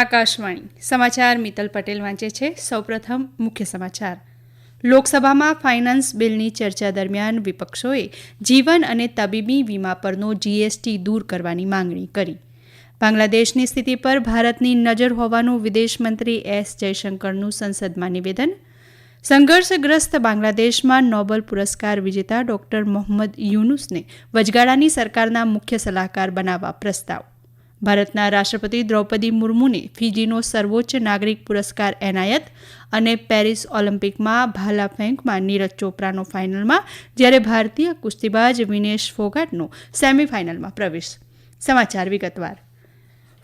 આકાશવાણી. સમાચાર મિત્તલ પટેલ વાંચે છે. સૌપ્રથમ મુખ્ય સમાચાર. લોકસભામાં ફાઇનાન્સ બિલની ચર્ચા દરમિયાન વિપક્ષોએ જીવન અને તબીબી વીમા પરનો જીએસટી દૂર કરવાની માંગણી કરી. બાંગ્લાદેશની સ્થિતિ પર ભારતની નજર હોવાનું વિદેશમંત્રી એસ જયશંકરનું સંસદમાં નિવેદન. સંઘર્ષગ્રસ્ત બાંગ્લાદેશમાં નોબલ પુરસ્કાર વિજેતા ડોક્ટર મોહમ્મદ યુનુસને વચગાળાની સરકારના મુખ્ય સલાહકાર બનાવવા પ્રસ્તાવ. ભારતના રાષ્ટ્રપતિ દ્રૌપદી મુર્મુને ફીજીનો સર્વોચ્ચ નાગરિક પુરસ્કાર એનાયત અને પેરિસ ઓલિમ્પિકમાં ભાલા ફેંકમાં નીરજ ચોપરાનો ફાઇનલમાં, જ્યારે ભારતીય કુસ્તીબાજ વિનેશ ફોગાટનો સેમીફાઇનલમાં પ્રવેશ. સમાચાર વિગતવાર.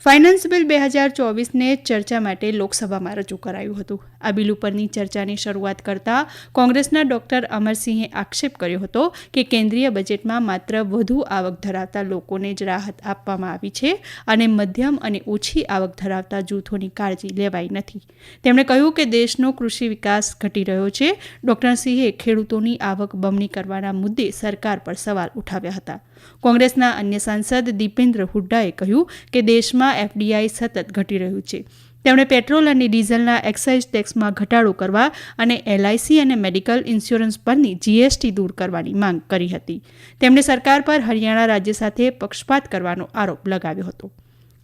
ફાઇનાન્સ બિલ બે હજાર ચોવીસને ચર્ચા માટે લોકસભામાં રજૂ કરાયું હતું. આ બિલ ઉપરની ચર્ચાની શરૂઆત કરતા કોંગ્રેસના ડોક્ટર અમરસિંહે આક્ષેપ કર્યો હતો કે કેન્દ્રીય બજેટમાં માત્ર વધુ આવક ધરાવતા લોકોને જ રાહત આપવામાં આવી છે અને મધ્યમ અને ઓછી આવક ધરાવતા જૂથોની કાળજી લેવાઈ નથી. તેમણે કહ્યું કે દેશનો કૃષિ વિકાસ ઘટી રહ્યો છે. ડોક્ટર સિંહે ખેડૂતોની આવક બમણી કરવાના મુદ્દે સરકાર પર સવાલ ઉઠાવ્યા હતા. કોંગ્રેસના અન્ય સાંસદ દીપેન્દ્ર હુડ્ડાએ કહ્યું કે દેશમાં એફડીઆઈ સતત ઘટી રહ્યું છે. તેમણે પેટ્રોલ અને ડીઝલના એક્સાઇઝ ટેક્સમાં ઘટાડો કરવા અને એલઆઈસી અને મેડિકલ ઇન્સ્યોરન્સ પરની જીએસટી દૂર કરવાની માંગ કરી હતી. તેમણે સરકાર પર હરિયાણા રાજ્ય સાથે પક્ષપાત કરવાનો આરોપ લગાવ્યો હતો.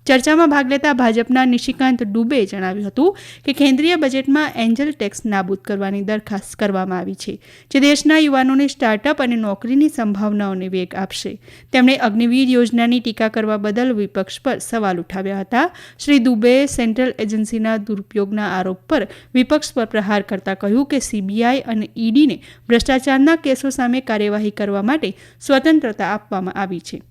ચર્ચામાં ભાગ લેતા ભાજપના નિશિકાંત ડુબેએ જણાવ્યું હતું કે કેન્દ્રીય બજેટમાં એન્જલ ટેક્સ નાબૂદ કરવાની દરખાસ્ત કરવામાં આવી છે, જે દેશના યુવાનોને સ્ટાર્ટઅપ અને નોકરીની સંભાવનાઓને વેગ આપશે. તેમણે અગ્નિવીર યોજનાની ટીકા કરવા બદલ વિપક્ષ પર સવાલ ઉઠાવ્યા હતા. શ્રી દુબેએ સેન્ટ્રલ એજન્સીના દુરુપયોગના આરોપ પર વિપક્ષ પર પ્રહાર કરતા કહ્યું કે સીબીઆઈ અને ઈડીને ભ્રષ્ટાચારના કેસો સામે કાર્યવાહી કરવા માટે સ્વતંત્રતા આપવામાં આવી છે.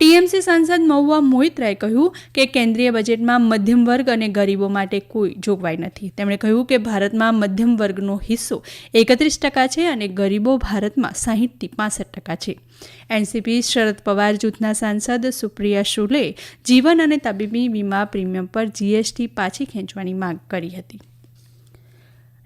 ટીએમસી સાંસદ મહુવા મોહિત્રાએ કહ્યું કે કેન્દ્રીય બજેટમાં મધ્યમ વર્ગ અને ગરીબો માટે કોઈ જોગવાઈ નથી. તેમણે કહ્યું કે ભારતમાં મધ્યમ વર્ગનો હિસ્સો એકત્રીસ ટકા છે અને ગરીબો ભારતમાં સાહીઠથી પાસઠ ટકા છે. એનસીપી શરદ પવાર જૂથના સાંસદ સુપ્રિયા શુલે જીવન અને તબીબી વીમા પ્રીમિયમ પર જીએસટી પાછી ખેંચવાની માંગ કરી હતી.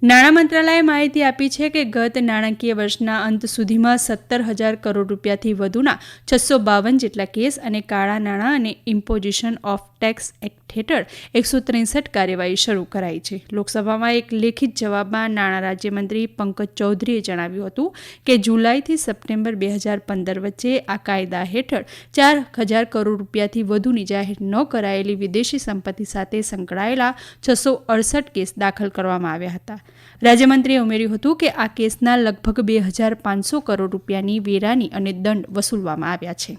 નાણાં મંત્રાલયે માહિતી આપી છે કે ગત નાણાકીય વર્ષના અંત સુધીમાં સત્તર હજાર કરોડ રૂપિયાથી વધુના છસો બાવન જેટલા કેસ અને કાળા નાણાં અને ઇમ્પોઝિશન ઓફ ટેક્સ એક્ટ હેઠળ એકસો ત્રેસઠ કાર્યવાહી શરૂ કરાઈ છે. લોકસભામાં એક લેખિત જવાબમાં નાણાં રાજ્યમંત્રી પંકજ ચૌધરીએ જણાવ્યું હતું કે જુલાઈથી સપ્ટેમ્બર બે હજાર પંદર વચ્ચે આ કાયદા હેઠળ ચાર હજાર કરોડ રૂપિયાથી વધુની જાહેર ન કરાયેલી વિદેશી સંપત્તિ સાથે સંકળાયેલા છસો અડસઠ કેસ દાખલ કરવામાં આવ્યા હતા. રાજ્યમંત્રીએ ઉમેર્યું હતું કે આ કેસના લગભગ બે હજાર પાંચસો કરોડ રૂપિયાની વેરાની અને દંડ વસૂલવામાં આવ્યા છે.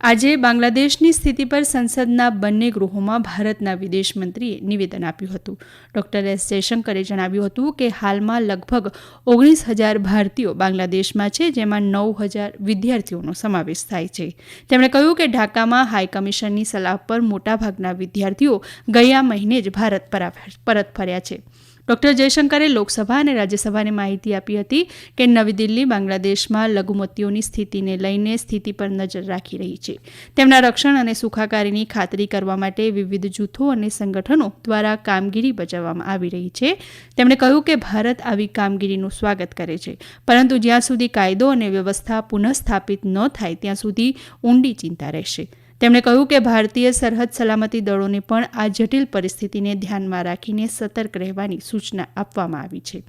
આજે બાંગ્લાદેશની સ્થિતિ પર સંસદના બંને ગૃહોમાં ભારતના વિદેશમંત્રીએ નિવેદન આપ્યું હતું. ડોક્ટર એસ જયશંકરે જણાવ્યું હતું કે હાલમાં લગભગ ઓગણીસ હજાર ભારતીયો બાંગ્લાદેશમાં છે, જેમાં નવ હજાર વિદ્યાર્થીઓનો સમાવેશ થાય છે. તેમણે કહ્યું કે ઢાકામાં હાઈકમિશનની સલાહ પર મોટાભાગના વિદ્યાર્થીઓ ગયા મહિને જ ભારત પરત ફર્યા છે. ડોક્ટર જયશંકરે લોકસભા અને રાજ્યસભાને માહિતી આપી હતી કે નવી દિલ્હી બાંગ્લાદેશમાં લઘુમતીઓની સ્થિતિને લઈને સ્થિતિ પર નજર રાખી રહી છે. તેમના રક્ષણ અને સુખાકારીની ખાતરી કરવા માટે વિવિધ જૂથો અને સંગઠનો દ્વારા કામગીરી બજાવવામાં આવી રહી છે. તેમણે કહ્યું કે ભારત આવી કામગીરીનું સ્વાગત કરે છે, પરંતુ જ્યાં સુધી કાયદો અને વ્યવસ્થા પુનઃસ્થાપિત ન થાય, ત્યાં સુધી ઊંડી ચિંતા રહેશે. તેમણે કહ્યું કે ભારતીય સરહદ સલામતી દળોને પણ આ જટિલ પરિસ્થિતિને ધ્યાનમાં રાખીને સતર્ક રહેવાની સૂચના આપવામાં આવી છે.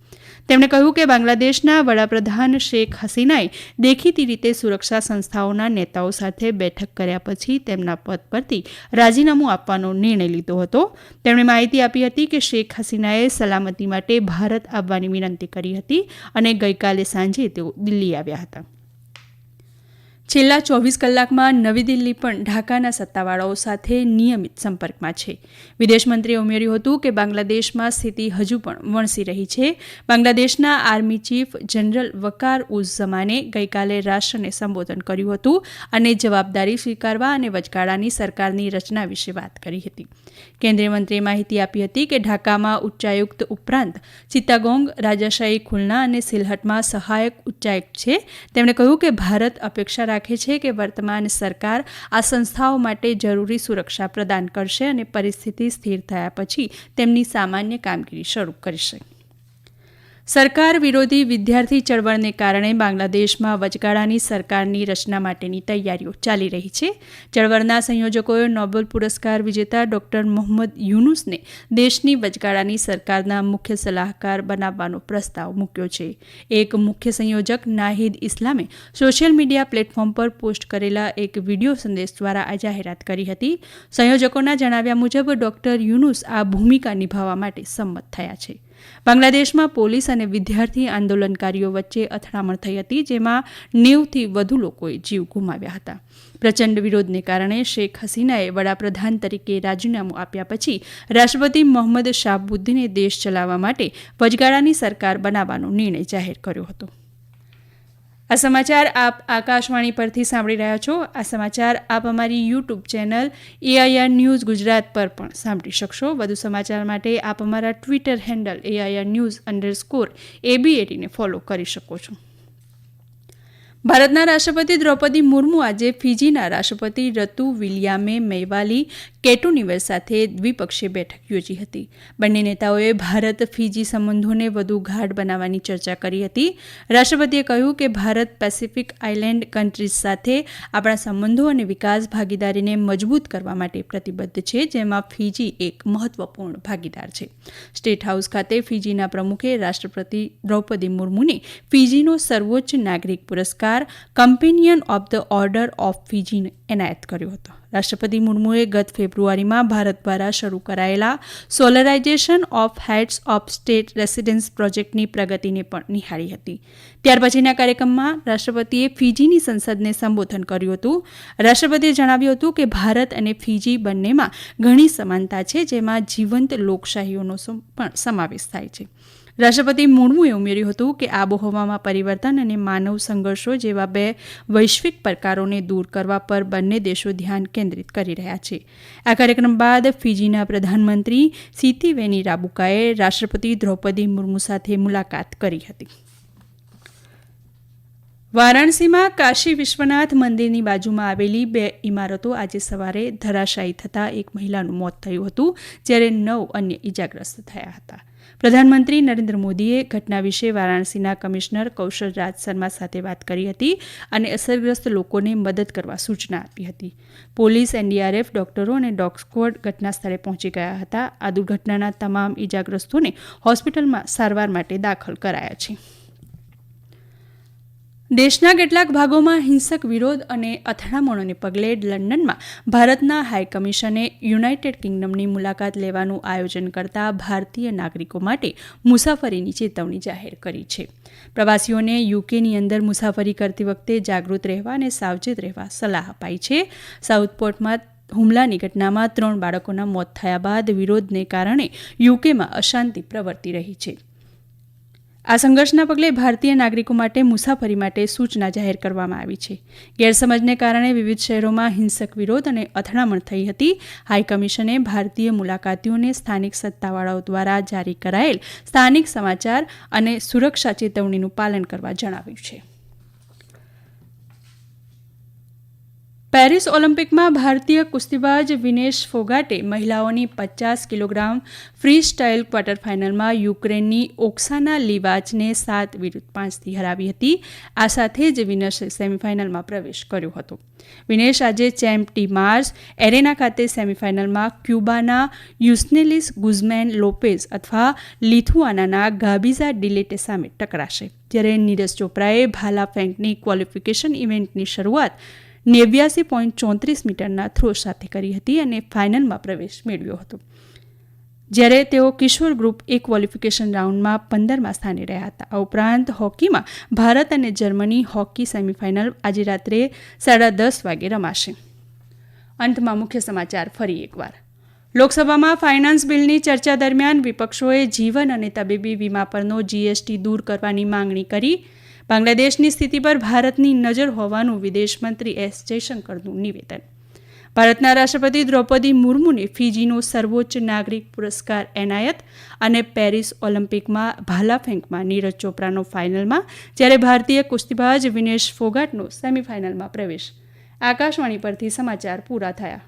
તેમણે કહ્યું કે બાંગ્લાદેશના વડાપ્રધાન શેખ હસીનાએ દેખીતી રીતે સુરક્ષા સંસ્થાઓના નેતાઓ સાથે બેઠક કર્યા પછી તેમના પદ પરથી રાજીનામું આપવાનો નિર્ણય લીધો હતો. તેમણે માહિતી આપી હતી કે શેખ હસીનાએ સલામતી માટે ભારત આવવાની વિનંતી કરી હતી અને ગઈકાલે સાંજે તેઓ દિલ્હી આવ્યા હતા. છેલ્લા ચોવીસ કલાકમાં નવી દિલ્હી પણ ઢાકાના સત્તાવાળાઓ સાથે નિયમિત સંપર્કમાં છે. વિદેશમંત્રીએ ઉમેર્યું હતું કે બાંગ્લાદેશમાં સ્થિતિ હજુ પણ વણસી રહી છે. બાંગ્લાદેશના army chief general Waker Uz ઝમાને ગઈકાલે રાષ્ટ્રને સંબોધન કર્યું હતું અને જવાબદારી સ્વીકારવા અને વચગાળાની સરકારની રચના વિશે વાત કરી હતી. કેન્દ્રીય મંત્રીએ માહિતી આપી હતી કે ઢાકામાં ઉચ્ચાયુક્ત ઉપરાંત ચિત્તાગોંગ, રાજાશાહી ખુલના અને સિલહટમાં સહાયક ઉચ્ચાયુક્ત છે. તેમણે કહ્યું કે ભારત અપેક્ષા રાખે છે કે વર્તમાન સરકાર આ સંસ્થાઓ માટે જરૂરી સુરક્ષા પ્રદાન કરશે અને પરિસ્થિતિ સ્થિર થયા પછી તેમની સામાન્ય કામગીરી શરૂ કરશે. સરકાર વિરોધી વિદ્યાર્થી ચળવળને કારણે બાંગ્લાદેશમાં વચગાળાની સરકારની રચના માટેની તૈયારીઓ ચાલી રહી છે. ચળવળના સંયોજકોએ નોબેલ પુરસ્કાર વિજેતા ડોક્ટર મોહમ્મદ યુનુસને દેશની વચગાળાની સરકારના મુખ્ય સલાહકાર બનાવવાનો પ્રસ્તાવ મૂક્યો છે. એક મુખ્ય સંયોજક નાહિદ ઇસ્લામે સોશિયલ મીડિયા પ્લેટફોર્મ પર પોસ્ટ કરેલા એક વીડિયો સંદેશ દ્વારા આ જાહેરાત કરી હતી. સંયોજકોના જણાવ્યા મુજબ ડોક્ટર યુનુસ આ ભૂમિકા નિભાવવા માટે સંમત થયા છે. બાંગ્લાદેશમાં પોલીસ અને વિદ્યાર્થી આંદોલનકારીઓ વચ્ચે અથડામણ થઈ હતી, જેમાં નેવથી વધુ લોકોએ જીવ ગુમાવ્યા હતા. પ્રચંડ વિરોધને કારણે શેખ હસીનાએ વડાપ્રધાન તરીકે રાજીનામું આપ્યા પછી રાષ્ટ્રપતિ મોહમ્મદ શાહબુદ્દીને દેશ ચલાવવા માટે વચગાળાની સરકાર બનાવવાનો નિર્ણય જાહેર કર્યો હતો. આ સમાચાર આપ આકાશવાણી પરથી સાંભળી રહ્યા છો. આ સમાચાર આપ અમારી YouTube channel AIR news Gujarat પર પણ સાંભળી શકશો. વધુ સમાચાર માટે આપ અમારા Twitter handle AIR news underscore એબીએટીને follow કરી શકો છો. ભારતના રાષ્ટ્રપતિ દ્રૌપદી મુર્મુ આજે ફિજીના રાષ્ટ્રપતિ રતુ વિલિયામે મેવાલી કેટુનિવર સાથે દ્વિપક્ષીય બેઠક યોજી હતી. બંને નેતાઓએ ભારત ફિજી સંબંધોને વધુ ગાઢ બનાવવાની ચર્ચા કરી હતી. રાષ્ટ્રપતિએ કહ્યું કે ભારત પેસિફિક આઇલેન્ડ કન્ટ્રીઝ સાથે આપણા સંબંધો અને વિકાસ ભાગીદારીને મજબૂત કરવા માટે પ્રતિબદ્ધ છે, જેમાં ફિજી એક મહત્વપૂર્ણ ભાગીદાર છે. સ્ટેટ હાઉસ ખાતે ફિજીના પ્રમુખે રાષ્ટ્રપતિ દ્રૌપદી મુર્મુને ફિજીનો સર્વોચ્ચ નાગરિક પુરસ્કાર companion of the order of ફિજીને એનાયત કર્યો હતો. રાષ્ટ્રપતિ મુર્મુએ ગત ફેબ્રુઆરીમાં ભારત દ્વારા શરૂ કરાયેલા solarization of heads of state residence પ્રોજેક્ટની પ્રગતિને પણ નિહાળી હતી. ત્યાર પછીના કાર્યક્રમમાં રાષ્ટ્રપતિએ ફિજીની સંસદને સંબોધન કર્યું હતું. રાષ્ટ્રપતિએ જણાવ્યું હતું કે ભારત અને ફિજી બંનેમાં ઘણી સમાનતા છે, જેમાં જીવંત લોકશાહીઓનો પણ સમાવેશ થાય છે. રાષ્ટ્રપતિ મુર્મુએ ઉમેર્યું હતું કે આબોહવામાં પરિવર્તન અને માનવ સંઘર્ષો જેવા બે વૈશ્વિક પડકારોને દૂર કરવા પર બંને દેશો ધ્યાન કેન્દ્રિત કરી રહ્યા છે. આ કાર્યક્રમ બાદ ફિજીના પ્રધાનમંત્રી સીતીવેની રાબુકાએ રાષ્ટ્રપતિ દ્રૌપદી મુર્મુ સાથે મુલાકાત કરી હતી. વારાણસીમાં કાશી વિશ્વનાથ મંદિરની બાજુમાં આવેલી બે ઇમારતો આજે સવારે ધરાશાયી થતાં એક મહિલાનું મોત થયું હતું, જ્યારે નવ અન્ય ઇજાગ્રસ્ત થયા હતા. પ્રધાનમંત્રી નરેન્દ્ર મોદીએ ઘટના વિશે વારાણસીના કમિશનર કૌશલ રાજ શર્મા સાથે વાત કરી હતી અને અસરગ્રસ્ત લોકોને મદદ કરવા સૂચના આપી હતી. પોલીસ, એનડીઆરએફ, ડોક્ટરો અને ડોગ સ્ક્વોડ ઘટના સ્થળે પહોંચી ગયા હતા. આ દુર્ઘટનાના તમામ ઇજાગ્રસ્તોને હોસ્પિટલમાં સારવાર માટે દાખલ કરાયા છે. દેશના કેટલાક ભાગોમાં હિંસક વિરોધ અને અથડામણોને પગલે લંડનમાં ભારતના હાઈકમિશને યુનાઇટેડ કિંગડમની મુલાકાત લેવાનું આયોજન કરતા ભારતીય નાગરિકો માટે મુસાફરીની ચેતવણી જાહેર કરી છે. પ્રવાસીઓને યુકેની અંદર મુસાફરી કરતી વખતે જાગૃત રહેવા અને સાવચેત રહેવા સલાહ અપાઈ છે. સાઉથપોર્ટમાં હુમલાની ઘટનામાં ત્રણ બાળકોના મોત થયા બાદ વિરોધને કારણે યુકેમાં અશાંતિ પ્રવર્તી રહી છે. આ સંઘર્ષના પગલે ભારતીય નાગરિકો માટે મુસાફરી માટે સૂચના જાહેર કરવામાં આવી છે. ગેરસમજને કારણે વિવિધ શહેરોમાં હિંસક વિરોધ અને અથડામણ થઈ હતી. હાઈકમિશને ભારતીય મુલાકાતીઓને સ્થાનિક સત્તાવાળાઓ દ્વારા જારી કરાયેલ સ્થાનિક સમાચાર અને સુરક્ષા ચેતવણીનું પાલન કરવા જણાવ્યું છે. પેરિસ ઓલિમ્પિકમાં ભારતીય કુસ્તીબાજ વિનેશ ફોગાટે મહિલાઓની પચાસ કિલોગ્રામ ફ્રી સ્ટાઇલ ક્વાર્ટર ફાઇનલમાં યુક્રેનની ઓક્સાના લીવાચને સાત વિરુદ્ધ પાંચથી હરાવી હતી. આ સાથે જ વિનેશે સેમીફાઇનલમાં પ્રવેશ કર્યો હતો. વિનેશ આજે ચેમ્પ ટી માર્સ એરેના ખાતે સેમીફાઇનલમાં ક્યુબાના યુસ્નેલિસ ગુઝમેન લોપેઝ અથવા લિથુઆનાના ગાબિઝા ડિલેટે સામે ટકરાશે. જ્યારે નીરજ ચોપરાએ ભાલા ફેંકની ક્વોલિફિકેશન ઇવેન્ટની શરૂઆત નેવ્યાસી પોઈન્ટ ચોત્રીસ મીટરના થ્રો સાથે કરી હતી અને ફાઇનલમાં પ્રવેશ મેળવ્યો હતો. જ્યારે તેઓ કિશોર ગ્રુપ એ ક્વોલિફિકેશન રાઉન્ડમાં પંદરમા સ્થાને રહ્યા હતા. આ ઉપરાંત હોકીમાં ભારત અને જર્મની હોકી સેમિફાઇનલ આજે રાત્રે સાડા દસ વાગે રમાશે. અંતમાં મુખ્ય સમાચાર ફરી એકવાર. લોકસભામાં ફાઇનાન્સ બિલની ચર્ચા દરમિયાન વિપક્ષોએ જીવન અને તબીબી વીમા પરનો જીએસટી દૂર કરવાની માંગણી કરી. બાંગ્લાદેશની સ્થિતિ પર ભારતની નજર હોવાનું વિદેશમંત્રી એસ જયશંકરનું નિવેદન. ભારતના રાષ્ટ્રપતિ દ્રૌપદી મુર્મુને ફિજીનો સર્વોચ્ચ નાગરિક પુરસ્કાર એનાયત અને પેરિસ ઓલિમ્પિકમાં ભાલા ફેંકમાં નીરજ ચોપરાનો ફાઇનલમાં, જ્યારે ભારતીય કુસ્તીબાજ વિનેશ ફોગાટનો સેમીફાઇનલમાં પ્રવેશ. આકાશવાણી પરથી સમાચાર પૂરા થયા.